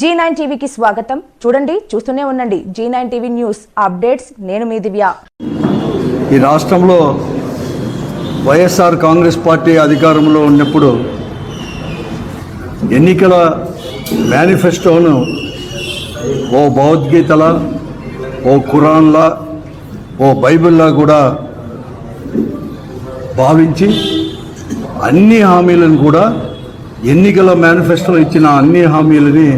G nine టీవీకి స్వాగతం. చూడండి చూస్తూనే ఉండండి. Zee nine TV news updates. నేను మీ దివ్య. ఈ రాష్ట్రంలో వైఎస్ఆర్ కాంగ్రెస్ పార్టీ అధికారంలో ఉన్నప్పుడు ఎన్నికల మేనిఫెస్టోను ఓ భగవద్గీతలా ఓ ఖురాన్లా ఓ బైబిల్లా కూడా భావించి అన్ని హామీలను కూడా ఎన్నికల మేనిఫెస్టోలో ఇచ్చిన అన్ని హామీలని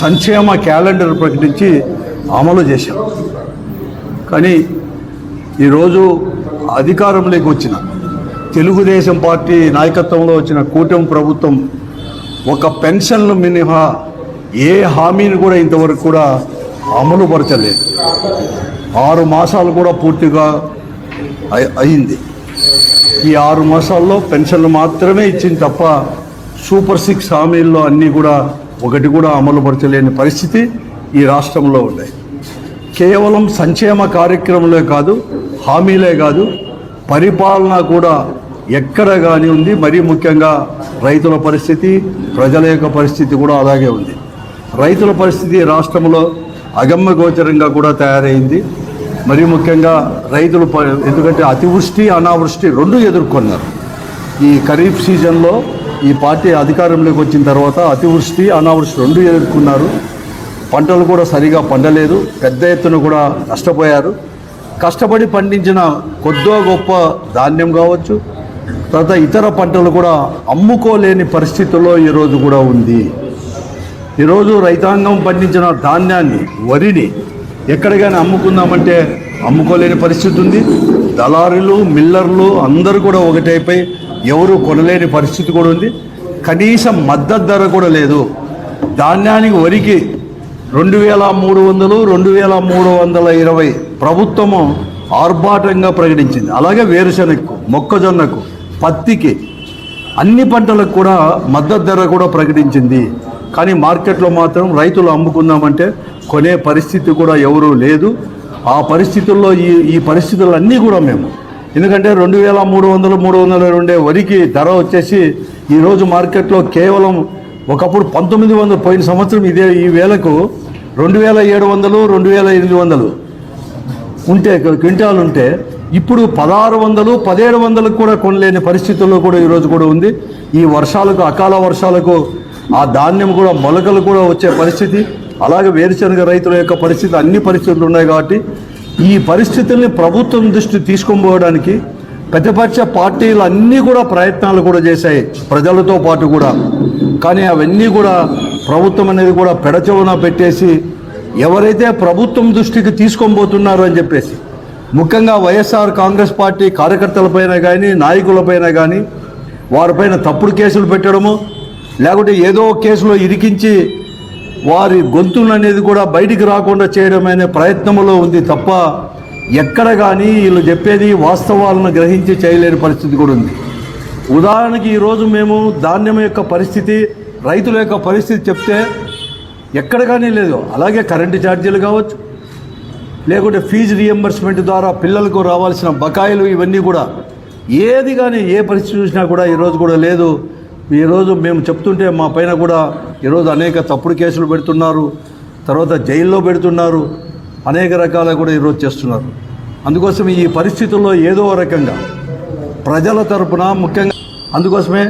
సంక్షేమ క్యాలెండర్ ప్రకటించి అమలు చేశాం. కానీ ఈరోజు అధికారంలోకి వచ్చిన తెలుగుదేశం పార్టీ నాయకత్వంలో వచ్చిన కూటమి ప్రభుత్వం ఒక పెన్షన్లు మినహా ఏ హామీని కూడా ఇంతవరకు కూడా అమలు పరచలేదు ఆరు మాసాలు కూడా పూర్తిగా అయింది. ఈ ఆరు మాసాల్లో పెన్షన్లు మాత్రమే ఇచ్చింది తప్ప సూపర్ సిక్స్ హామీల్లో అన్నీ కూడా ఒకటి కూడా అమలుపరచలేని పరిస్థితి ఈ రాష్ట్రంలో ఉన్నాయి. కేవలం సంక్షేమ కార్యక్రమంలో కాదు హామీలే కాదు పరిపాలన కూడా ఎక్కడ కానీ ఉంది. మరీ ముఖ్యంగా రైతుల పరిస్థితి ప్రజల యొక్క పరిస్థితి కూడా అలాగే ఉంది. రైతుల పరిస్థితి రాష్ట్రంలో అగమ్య గోచరంగా కూడా తయారైంది. మరీ ముఖ్యంగా రైతులు ప- ఎందుకంటే అతివృష్టి అనావృష్టి రెండు ఎదుర్కొన్నారు. ఈ ఖరీఫ్ సీజన్లో ఈ పార్టీ అధికారంలోకి వచ్చిన తర్వాత అతివృష్టి అనావృష్టి రెండు ఎదుర్కొన్నారు. పంటలు కూడా సరిగా పండలేదు. పెద్ద ఎత్తున కూడా నష్టపోయారు. కష్టపడి పండించిన కొద్దో గొప్ప ధాన్యం కావచ్చు తర్వాత ఇతర పంటలు కూడా అమ్ముకోలేని పరిస్థితుల్లో ఈరోజు కూడా ఉంది. ఈరోజు రైతాంగం పండించిన ధాన్యాన్ని వరిని ఎక్కడికైనా అమ్ముకుందామంటే అమ్ముకోలేని పరిస్థితి ఉంది. దళారులు మిల్లర్లు అందరూ కూడా ఒకటైపోయి ఎవరు కొనలేని పరిస్థితి కూడా ఉంది. కనీసం మద్దతు ధర కూడా లేదు. ధాన్యానికి వరికి రెండు వేల మూడు వందలు రెండు వేల మూడు వందల ఇరవై ప్రభుత్వము ఆర్భాటంగా ప్రకటించింది. అలాగే వేరుశనగకు మొక్కజొన్నకు పత్తికి అన్ని పంటలకు కూడా మద్దతు ధర కూడా ప్రకటించింది. కానీ మార్కెట్లో మాత్రం రైతులు అమ్ముకుందామంటే కొనే పరిస్థితి కూడా ఎవరూ లేదు. ఆ పరిస్థితుల్లో ఈ ఈ పరిస్థితులన్నీ కూడా మేము ఎందుకంటే రెండు వేల మూడు వందలు మూడు వందల ఉండే వరికి ధర వచ్చేసి ఈరోజు మార్కెట్లో కేవలం ఒకప్పుడు పంతొమ్మిది వందలు పోయిన సంవత్సరం ఇదే ఈ వేలకు రెండు వేల ఏడు వందలు రెండు వేల ఎనిమిది వందలు ఉంటే క్వింటాలు ఉంటే ఇప్పుడు పదహారు వందలు పదిహేడు వందలకు కూడా కొనలేని పరిస్థితుల్లో కూడా ఈరోజు కూడా ఉంది. ఈ వర్షాలకు అకాల వర్షాలకు ఆ ధాన్యం కూడా మొలకలు కూడా వచ్చే పరిస్థితి. అలాగే వేరుశనగ రైతుల యొక్క పరిస్థితి అన్ని పరిస్థితులు ఉన్నాయి కాబట్టి ఈ పరిస్థితుల్ని ప్రభుత్వం దృష్టి తీసుకొని పోవడానికి ప్రతిపక్ష పార్టీలు అన్నీ కూడా ప్రయత్నాలు కూడా చేశాయి ప్రజలతో పాటు కూడా. కానీ అవన్నీ కూడా ప్రభుత్వం అనేది కూడా పెడచెవున పెట్టేసి ఎవరైతే ప్రభుత్వం దృష్టికి తీసుకొని పోతున్నారో అని చెప్పేసి ముఖ్యంగా వైఎస్ఆర్ కాంగ్రెస్ పార్టీ కార్యకర్తలపైన కానీ నాయకులపైన కానీ వారిపైన తప్పుడు కేసులు పెట్టడము లేకుంటే ఏదో కేసులో ఇరికించి వారి గొంతులు అనేది కూడా బయటికి రాకుండా చేయడమనే ప్రయత్నంలో ఉంది తప్ప ఎక్కడ కానీ వీళ్ళు చెప్పేది వాస్తవాలను గ్రహించి చేయలేని పరిస్థితి కూడా ఉంది. ఉదాహరణకి ఈరోజు మేము ధాన్యం యొక్క పరిస్థితి రైతుల యొక్క పరిస్థితి చెప్తే ఎక్కడ కానీ లేదు. అలాగే కరెంటు ఛార్జీలు కావచ్చు లేకుంటే ఫీజు రియంబర్స్మెంట్ ద్వారా పిల్లలకు రావాల్సిన బకాయిలు ఇవన్నీ కూడా ఏది కానీ ఏ పరిస్థితి చూసినా కూడా ఈరోజు కూడా లేదు. ఈరోజు మేము చెప్తుంటే మా పైన కూడా ఈరోజు అనేక తప్పుడు కేసులు పెడుతున్నారు తర్వాత జైల్లో పెడుతున్నారు అనేక రకాల కూడా ఈరోజు చేస్తున్నారు. అందుకోసం ఈ పరిస్థితుల్లో ఏదో రకంగా ప్రజల తరపున ముఖ్యంగా అందుకోసమే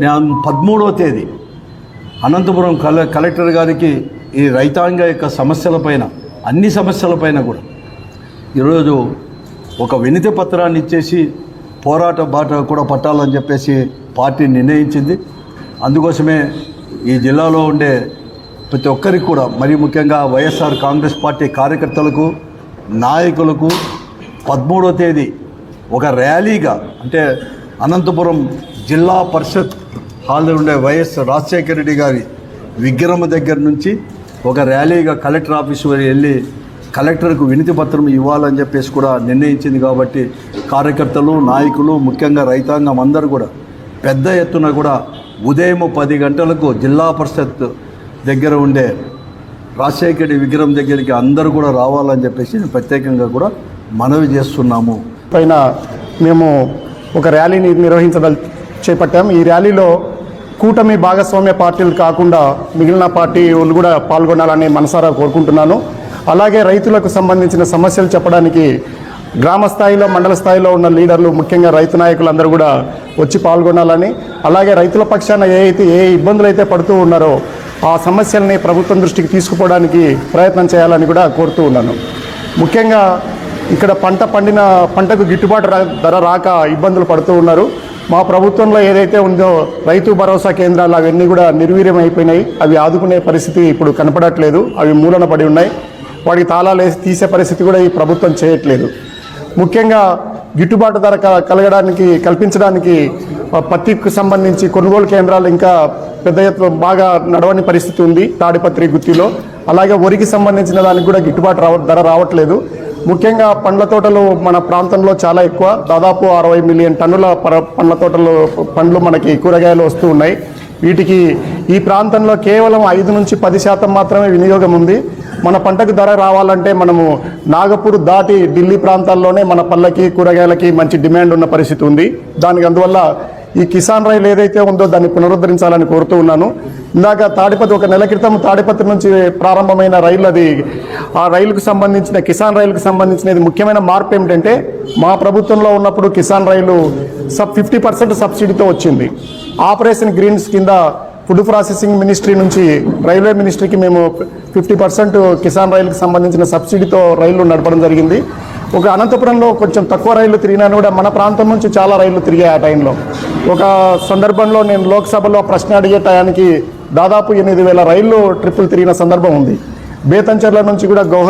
నేను పదమూడవ తేదీ అనంతపురం కల కలెక్టర్ గారికి ఈ రైతాంగ యొక్క సమస్యలపైన అన్ని సమస్యలపైన కూడా ఈరోజు ఒక వినతి పత్రాన్ని ఇచ్చేసి పోరాట బాట కూడా పట్టాలని చెప్పేసి పార్టీ నిర్ణయించింది. అందుకోసమే ఈ జిల్లాలో ఉండే ప్రతి ఒక్కరికి కూడా మరి ముఖ్యంగా వైఎస్ఆర్ కాంగ్రెస్ పార్టీ కార్యకర్తలకు నాయకులకు పదమూడవ తేదీ ఒక ర్యాలీగా అంటే అనంతపురం జిల్లా పరిషత్ హాల్లో ఉండే వైఎస్ రాజశేఖర రెడ్డి గారి విగ్రహం దగ్గర నుంచి ఒక ర్యాలీగా కలెక్టర్ ఆఫీస్ వెళ్ళి కలెక్టర్కు వినతి పత్రం ఇవ్వాలని చెప్పేసి కూడా నిర్ణయించింది కాబట్టి కార్యకర్తలు నాయకులు ముఖ్యంగా రైతాంగం అందరూ కూడా పెద్ద ఎత్తున కూడా ఉదయం పది గంటలకు జిల్లా పరిషత్ దగ్గర ఉండే రాజశేఖరి విగ్రహం దగ్గరికి అందరూ కూడా రావాలని చెప్పేసి నేను ప్రత్యేకంగా కూడా మనవి చేస్తున్నాము. పైన మేము ఒక ర్యాలీని నిర్వహించదల్ చేపట్టాము. ఈ ర్యాలీలో కూటమి భాగస్వామ్య పార్టీలు కాకుండా మిగిలిన పార్టీ వాళ్ళు కూడా పాల్గొనాలని మనసారా కోరుకుంటున్నాను. అలాగే రైతులకు సంబంధించిన సమస్యలు చెప్పడానికి గ్రామ స్థాయిలో మండల స్థాయిలో ఉన్న లీడర్లు ముఖ్యంగా రైతు నాయకులు అందరూ కూడా వచ్చి పాల్గొనాలని అలాగే రైతుల పక్షాన ఏ అయితే ఏ ఇబ్బందులు అయితే పడుతూ ఉన్నారో ఆ సమస్యల్ని ప్రభుత్వం దృష్టికి తీసుకుపోవడానికి ప్రయత్నం చేయాలని కూడా కోరుతూ ఉన్నాను. ముఖ్యంగా ఇక్కడ పంట పండిన పంటకు గిట్టుబాటు ధర రాక ఇబ్బందులు పడుతూ ఉన్నారు. మా ప్రభుత్వంలో ఏదైతే ఉందో రైతు భరోసా కేంద్రాలు అవన్నీ కూడా నిర్వీర్యం అయిపోయినాయి అవి ఆదుకునే పరిస్థితి ఇప్పుడు కనపడట్లేదు. అవి మూలన పడి ఉన్నాయి. వాటికి తాళాలు వేసి తీసే పరిస్థితి కూడా ఈ ప్రభుత్వం చేయట్లేదు. ముఖ్యంగా గిట్టుబాటు ధర క- కలగడానికి కల్పించడానికి పత్తికి సంబంధించి కొనుగోలు కేంద్రాలు ఇంకా పెద్ద ఎత్తున బాగా నడవని పరిస్థితి ఉంది తాడిపత్రి గుత్తిలో. అలాగే వరికి సంబంధించిన దానికి కూడా గిట్టుబాటు రావ ధర రావట్లేదు. ముఖ్యంగా పండ్ల తోటలు మన ప్రాంతంలో చాలా ఎక్కువ. దాదాపు అరవై మిలియన్ టన్నుల పర- పండ్ల తోటలు పండ్లు మనకి కూరగాయలు వస్తూ ఉన్నాయి. వీటికి ఈ ప్రాంతంలో కేవలం ఐదు నుంచి పది శాతం మాత్రమే వినియోగం ఉంది. మన పంటకు ధర రావాలంటే మనము నాగపూర్ దాటి ఢిల్లీ ప్రాంతాల్లోనే మన పళ్ళకి కూరగాయలకి మంచి డిమాండ్ ఉన్న పరిస్థితి ఉంది. దానికి అందువల్ల ఈ కిసాన్ రైలు ఏదైతే ఉందో దాన్ని పునరుద్ధరించాలని కోరుతూ ఉన్నాను. ఇందాక తాడిపత్రి ఒక నెల క్రితం తాడిపత్రి నుంచి ప్రారంభమైన రైలు అది ఆ రైలుకు సంబంధించిన కిసాన్ రైలుకు సంబంధించినది ముఖ్యమైన మార్పు ఏమిటంటే మా ప్రభుత్వంలో ఉన్నప్పుడు కిసాన్ రైలు సబ్ ఫిఫ్టీ పర్సెంట్ సబ్సిడీతో వచ్చింది. ఆపరేషన్ గ్రీన్స్ కింద ఫుడ్ ప్రాసెసింగ్ మినిస్ట్రీ నుంచి రైల్వే మినిస్ట్రీకి మేము ఫిఫ్టీ పర్సెంట్ కిసాన్ రైలుకి సంబంధించిన సబ్సిడీతో రైళ్ళు నడపడం జరిగింది. ఒక అనంతపురంలో కొంచెం తక్కువ రైళ్ళు తిరిగినా కూడా మన ప్రాంతం నుంచి చాలా రైళ్ళు తిరిగాయి ఆ టైంలో. ఒక సందర్భంలో నేను లోక్సభలో ప్రశ్న అడిగే టయానికి దాదాపు ఎనిమిది వేల రైళ్ళు ట్రిప్పులు తిరిగిన సందర్భం ఉంది. బేతంచెర్ల నుంచి కూడా గౌహ